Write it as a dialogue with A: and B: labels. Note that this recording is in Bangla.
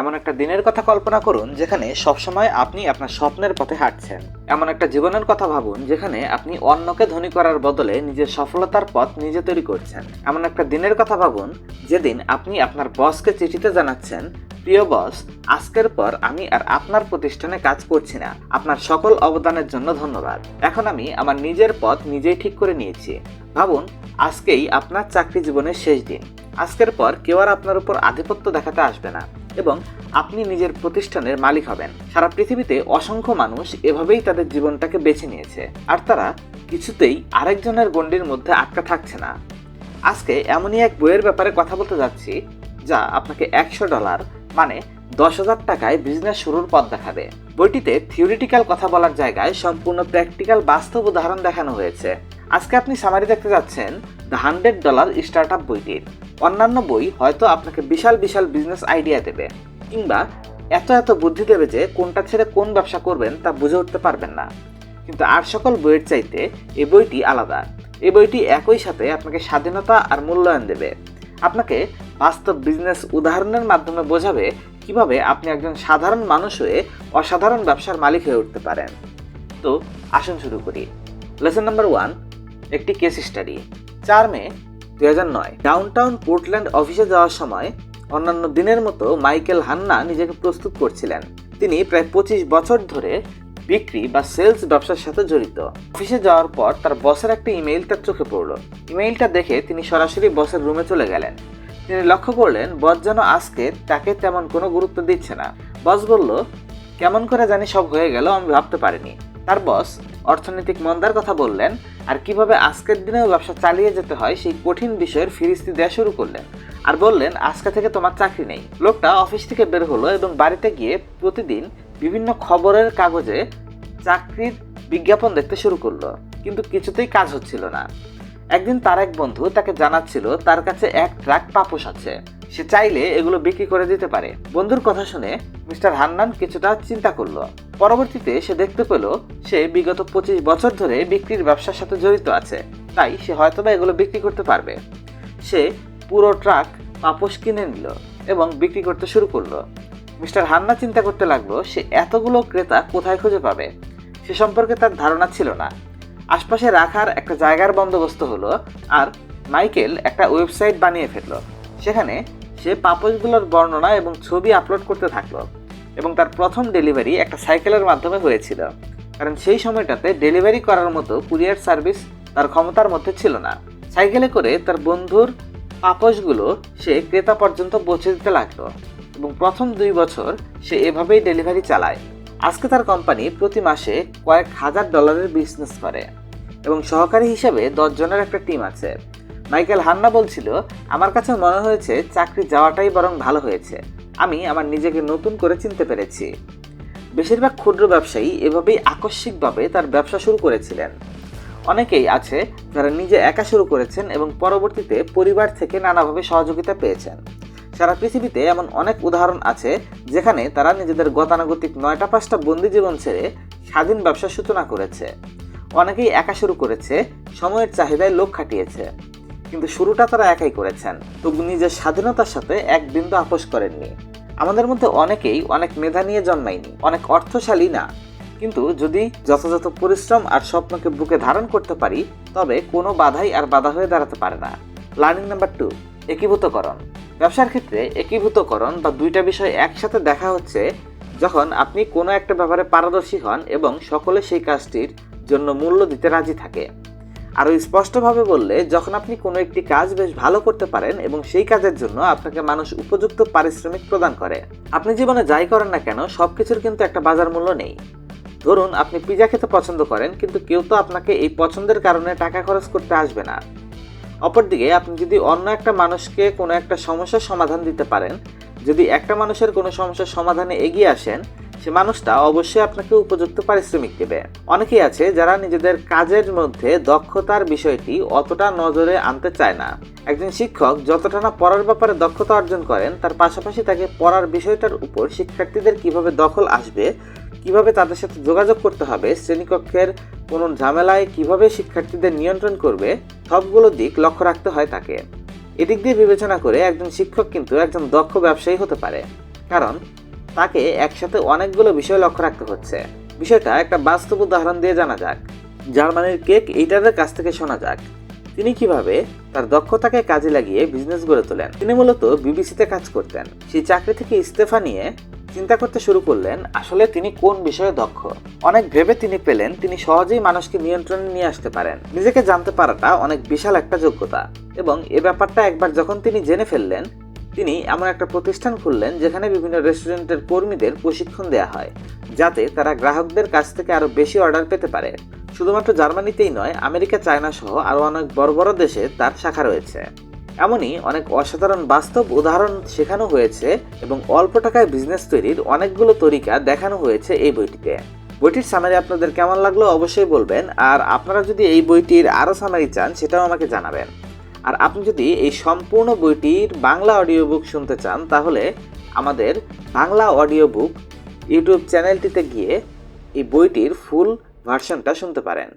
A: এমন একটা দিনের কথা কল্পনা করুন যেখানে সবসময় আপনি আপনার স্বপ্নের পথে হাঁটছেন। এমন একটা জীবনের কথা ভাবুন যেখানে আপনি অন্যকে ধনী করার বদলে নিজের সফলতার পথ নিজে তৈরি করছেন। এমন একটা দিনের কথা ভাবুন যেদিন আপনি আপনার বসকে চিঠিতে জানাচ্ছেন, প্রিয় বস, আজকের পর আমি আর আপনার প্রতিষ্ঠানে কাজ করছি না। আপনার সকল অবদানের জন্য ধন্যবাদ। এখন আমি আমার নিজের পথ নিজেই ঠিক করে নিয়েছি। ভাবুন, আজকেই আপনার চাকরি জীবনের শেষ দিন। আজকের পর কেউ আর আপনার উপর আধিপত্য দেখাতে আসবে না। এবং আপনি নিজের প্রতিষ্ঠানের মালিক হবেন। সারা পৃথিবীতে অসংখ্য মানুষ এভাবেই তাদের জীবনটাকে বেছে নিয়েছে, আর তারা কিছুতেই আরেকজনের গণ্ডির মধ্যে আটকা থাকছে না। আজকে এমনই এক বইয়ের ব্যাপারে কথা বলতে যাচ্ছি, যা আপনাকে একশো ডলার মানে দশ হাজার টাকায় বিজনেস শুরুর পথ দেখাবে। বইটিতে থিওরিটিক্যাল কথা বলার জায়গায় সম্পূর্ণ প্র্যাকটিক্যাল বাস্তব উদাহরণ দেখানো হয়েছে। আজকে আপনি সামারি দেখতে যাচ্ছেন the hundred dollar start up বইটির। অন্যান্য বই হয়তো আপনাকে বিশাল বিশাল বিজনেস আইডিয়া দেবে কিংবা এত এত বুদ্ধি দেবে যে কোনটা ছেড়ে কোন ব্যবসা করবেন তা বুঝে উঠতে পারবেন না। কিন্তু আর সকল বইয়ের চাইতে এই বইটি আলাদা। এই বইটি একই সাথে আপনাকে স্বাধীনতা আর মূল্যায়ন দেবে। আপনাকে বাস্তব বিজনেস উদাহরণের মাধ্যমে বোঝাবে কীভাবে আপনি একজন সাধারণ মানুষ হয়ে অসাধারণ ব্যবসার মালিক হয়ে উঠতে পারেন। তো আসুন শুরু করি। লেসন নাম্বার ওয়ান একটি কেস স্টাডি চার মে দুই হাজার নয়। ডাউনটাউন পোর্টল্যান্ড অফিসে যাওয়ার সময় অন্যান্য দিনের মতো মাইকেল হান্না নিজেকে প্রস্তুত করছিলেন। তিনি প্রায় পঁচিশ বছর ধরে বিক্রি বা সেলস ব্যবসার সাথে জড়িত। অফিসে যাওয়ার পর তার বসের একটা ইমেইল তার চোখে পড়ল। ইমেইলটা দেখে তিনি সরাসরি বসের রুমে চলে গেলেন। তিনি লক্ষ্য করলেন বস যেন আজকে তাকে তেমন কোনো গুরুত্ব দিচ্ছে না। বস বলল, কেমন করে জানি সব হয়ে গেল, আমি ভাবতে পারিনি। তার বস অর্থনৈতিক মন্দার কথা বললেন, আর কীভাবে আজকের দিনেও ব্যবসা চালিয়ে যেতে হয় সেই কঠিন বিষয়ের ফিরিস্তি দেওয়া শুরু করলেন। আর বললেন, আজকে থেকে তোমার চাকরি নেই। লোকটা অফিস থেকে বের হলো এবং বাড়িতে গিয়ে প্রতিদিন বিভিন্ন খবরের কাগজে চাকরির বিজ্ঞাপন দেখতে শুরু করল। কিন্তু কিছুতেই কাজ হচ্ছিল না। একদিন তার এক বন্ধু তাকে জানাচ্ছিল, তার কাছে এক ট্রাক পাপোশ আছে। সে চাইলে এগুলো বিক্রি করে দিতে পারে। বন্ধুর কথা শুনে মিস্টার হান্নান কিছুটা চিন্তা করল। পরবর্তীতে সে দেখতে পেল, সে বিগত পঁচিশ বছর ধরে বিক্রির ব্যবসার সাথে জড়িত আছে। তাই সে হয়তোবা এগুলো বিক্রি করতে পারবে। সে পুরো ট্রাক পাপোশ কিনে নিল এবং বিক্রি করতে শুরু করল। মিস্টার হান্না চিন্তা করতে লাগল, সে এতগুলো ক্রেতা কোথায় খুঁজে পাবে? সে সম্পর্কে তার ধারণা ছিল না। আশপাশে রাখার একটা জায়গার বন্দোবস্ত হলো আর মাইকেল একটা ওয়েবসাইট বানিয়ে ফেলল। সেখানে সে পাপোশগুলোর বর্ণনা এবং ছবি আপলোড করতে থাকল এবং তার প্রথম ডেলিভারি একটা সাইকেলের মাধ্যমে হয়েছিল। কারণ সেই সময়টাতে ডেলিভারি করার মতো কুরিয়ার সার্ভিস তার ক্ষমতার মধ্যে ছিল না। সাইকেলে করে তার বন্ধুর পাপোশগুলো সে ক্রেতা পর্যন্ত পৌঁছে দিতে লাগল এবং প্রথম দুই বছর সে এভাবেই ডেলিভারি চালায়। আজকে তার কোম্পানি প্রতি মাসে কয়েক হাজার ডলারের বিজনেস করে এবং সহকারী হিসেবে দশজনের একটা টিম আছে। মাইকেল হান্না বলছিল, আমার কাছে মনে হয়েছে চাকরি যাওয়াটাই বরং ভালো হয়েছে। আমি আমার নিজেকে নতুন করে চিনতে পেরেছি। বেশিরভাগ ক্ষুদ্র ব্যবসায়ী এভাবেই আকস্মিকভাবে তার ব্যবসা শুরু করেছিলেন। অনেকেই আছে যারা নিজে একা শুরু করেছেন এবং পরবর্তীতে পরিবার থেকে নানাভাবে সহযোগিতা পেয়েছেন। সারা পৃথিবীতে এমন অনেক উদাহরণ আছে যেখানে তারা নিজেদের গতানুগতিক নয়টা পাঁচটা বন্দি জীবন ছেড়ে স্বাধীন ব্যবসার সূচনা করেছে। অনেকেই একা শুরু করেছে, সময়ের চাহিদায় লোক খাটিয়েছে। কিন্তু শুরুটা তারা একাই করেছেন। তবু নিজের স্বাধীনতার সাথে এক বিন্দু আপোষ করেননি। আমাদের মধ্যে অনেকেই অনেক মেধা নিয়ে জন্মায়নি, অনেক অর্থশালী না। কিন্তু যদি যথাযথ পরিশ্রম আর স্বপ্নকে বুকে ধারণ করতে পারি, তবে কোনো বাধাই আর বাধা হয়ে দাঁড়াতে পারে না। লার্নিং নাম্বার টু একীভূতকরণ। ব্যবসার ক্ষেত্রে একীভূতকরণ বা দুইটা বিষয় একসাথে দেখা হচ্ছে যখন আপনি কোনো একটা ব্যাপারে পারদর্শী হন এবং সকলে সেই কাজটির জন্য মূল্য দিতে রাজি থাকে। আরও স্পষ্টভাবে বললে, যখন আপনি কোনো একটি কাজ বেশ ভালো করতে পারেন এবং সেই কাজের জন্য আপনাকে মানুষ উপযুক্ত পারিশ্রমিক প্রদান করে, আপনি জীবনে যাই করেন না কেন সব কিছুর কিন্তু একটা বাজার মূল্য নেই। ধরুন, আপনি পিজা খেতে পছন্দ করেন, কিন্তু কেউ তো আপনাকে এই পছন্দের কারণে টাকা খরচ করতে আসবে না। অপরদিকে, আপনি যদি অন্য একটা মানুষকে কোনো একটা সমস্যার সমাধান দিতে পারেন, যদি একটা মানুষের কোনো সমস্যার সমাধানে এগিয়ে আসেন সে মানুষটা অবশ্যই আপনাকে উপযুক্ত পারিশ্রমিক দেবে। অনেকেই আছে যারা নিজেদের কাজের মধ্যে দক্ষতার বিষয়টি অতটা নজরে আনতে চায় না। একজন শিক্ষক যতটা না পড়ার ব্যাপারে দক্ষতা অর্জন করেন, তার পাশাপাশি তাকে পড়ার বিষয়টার উপর শিক্ষার্থীদের কীভাবে দখল আসবে, কীভাবে তাদের সাথে যোগাযোগ করতে হবে, শ্রেণীকক্ষের কোনো ঝামেলায় কীভাবে শিক্ষার্থীদের নিয়ন্ত্রণ করবে, সবগুলো দিক লক্ষ্য রাখতে হয় তাকে। এদিক দিয়ে বিবেচনা করে একজন শিক্ষক কিন্তু একজন দক্ষ ব্যবসায়ী হতে পারে। কারণ তাকে একসাথে অনেকগুলো বিষয় লক্ষ্য রাখতে হচ্ছে। বিষয়টা একটা বাস্তব উদাহরণ দিয়ে জানা যাক। জার্মানির কেক এইটারের কাছ থেকে শোনা যাক। তিনি কীভাবে তার দক্ষতাকে কাজে লাগিয়ে বিজনেস গড়ে তোলেন। তিনি মূলত বিবিসিতে কাজ করতেন। সেই চাকরি থেকে ইস্তফা নিয়ে চিন্তা করতে শুরু করলেন আসলে তিনি কোন বিষয়ে দক্ষ। অনেক ভেবে তিনি পেলেন, তিনি সহজেই মানুষকে নিয়ন্ত্রণে নিয়ে আসতে পারেন। নিজেকে জানতে পারাটা অনেক বিশাল একটা যোগ্যতা। এবং এ ব্যাপারটা একবার যখন তিনি জেনে ফেললেন তিনি এমন একটা প্রতিষ্ঠান খুললেন যেখানে বিভিন্ন রেস্টুরেন্টের কর্মীদের প্রশিক্ষণ দেওয়া হয়, যাতে তারা গ্রাহকদের কাছ থেকে আরও বেশি অর্ডার পেতে পারে। শুধুমাত্র জার্মানিতেই নয়, আমেরিকা, চায়না সহ আরও অনেক বড় বড় দেশে তার শাখা রয়েছে। এমনই অনেক অসাধারণ বাস্তব উদাহরণ শেখানো হয়েছে এবং অল্প টাকায় বিজনেস তৈরির অনেকগুলো তরিকা দেখানো হয়েছে এই বইটিতে। বইটির সামারি আপনাদের কেমন লাগল অবশ্যই বলবেন, আর আপনারা যদি এই বইটির আরও সামারি চান, সেটাও আমাকে জানাবেন। আর আপনি যদি এই সম্পূর্ণ বইটির বাংলা অডিও বুক শুনতে চান, তাহলে আমাদের বাংলা অডিও বুক ইউটিউব চ্যানেলটিতে গিয়ে এই বইটির ফুল ভার্সনটা শুনতে পারেন।